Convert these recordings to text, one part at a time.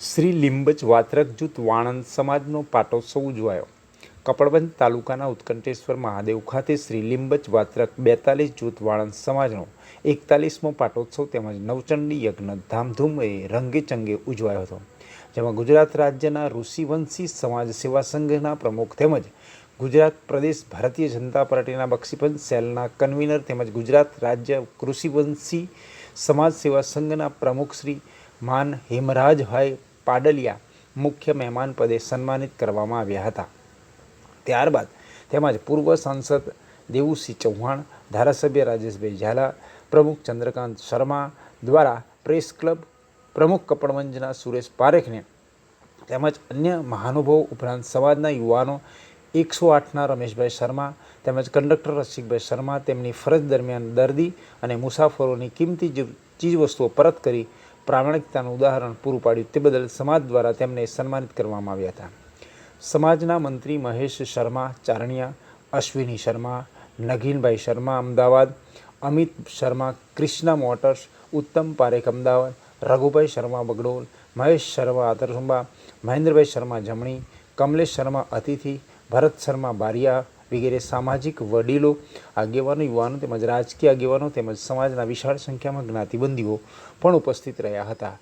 શ્રી લિંબજ વાત્રક જૂથ વાણંદ સમાજનો પાટોત્સવ ઉજવાયો. કપડબંધ તાલુકાના ઉત્કંઠેશ્વર મહાદેવ ખાતે શ્રી લિંબજ વાત્રક બેતાલીસ જૂથ વાણંદ સમાજનો એકતાલીસમો પાટોત્સવ તેમજ નવચંડી યજ્ઞ ધામધૂમે રંગેચંગે ઉજવાયો હતો. જેમાં ગુજરાત રાજ્યના ઋષિવંશી સમાજ સેવા સંઘના પ્રમુખ તેમજ ગુજરાત પ્રદેશ ભારતીય જનતા પાર્ટીના બક્ષીપંચ સેલના કન્વીનર તેમજ ગુજરાત રાજ્ય કૃષિવંશી સમાજ સેવા સંઘના પ્રમુખ શ્રી માન હેમરાજભાઈ પાડલિયા મુખ્ય મહેમાન પદે સન્માનિત કરવામાં આવ્યા હતા. ત્યારબાદ તેમજ પૂર્વ સાંસદ દેવુસિંહ ચૌહાણ, ધારાસભ્ય રાજેશભાઈ ઝાલા, પ્રમુખ ચંદ્રકાંત શર્મા દ્વારા પ્રેસ ક્લબ પ્રમુખ કપડવંજના સુરેશ પારેખને તેમજ અન્ય મહાનુભાવો ઉપરાંત સમાજના યુવાનો એકસો આઠના રમેશભાઈ શર્મા તેમજ કંડક્ટર રસિકભાઈ શર્મા તેમની ફરજ દરમિયાન દર્દી અને મુસાફરોની કિંમતી ચીજ- ચીજવસ્તુઓ પરત કરી પ્રામાણિકતાનું ઉદાહરણ પૂરું પાડ્યું તે બદલ સમાજ દ્વારા તેમને સન્માનિત કરવામાં આવ્યા હતા. સમાજના મંત્રી મહેશ શર્મા, ચારણિયા, અશ્વિની શર્મા, નગીનભાઈ શર્મા, અમદાવાદ, અમિત શર્મા ક્રિષ્ના મોટર્સ, ઉત્તમ પારેખ, અમદાવાદ, રઘુભાઈ શર્મા બગડોલ, મહેશ શર્મા આતરસુંબા મહેન્દ્રભાઈ શર્મા જમણી, કમલેશ શર્મા અતિથિ, ભરત શર્મા બારિયા વગેરે સામાજિક વડીલો, આગેવાનો, યુવાનો તેમજ રાજકીય આગેવાનો તેમજ સમાજના વિશાળ સંખ્યામાં જ્ઞાતિબંધીઓ પણ ઉપસ્થિત રહ્યા હતા.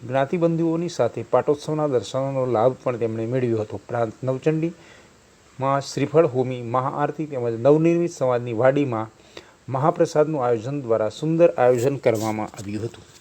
જ્ઞાતિબંધીઓની સાથે પાટોત્સવના દર્શનનો લાભ પણ તેમણે મેળવ્યો હતો. ઉપરાંત નવચંડીમાં શ્રીફળ હોમી મહાઆરતી તેમજ નવનિર્મિત સમાજની વાડીમાં મહાપ્રસાદનું આયોજન દ્વારા સુંદર આયોજન કરવામાં આવ્યું હતું.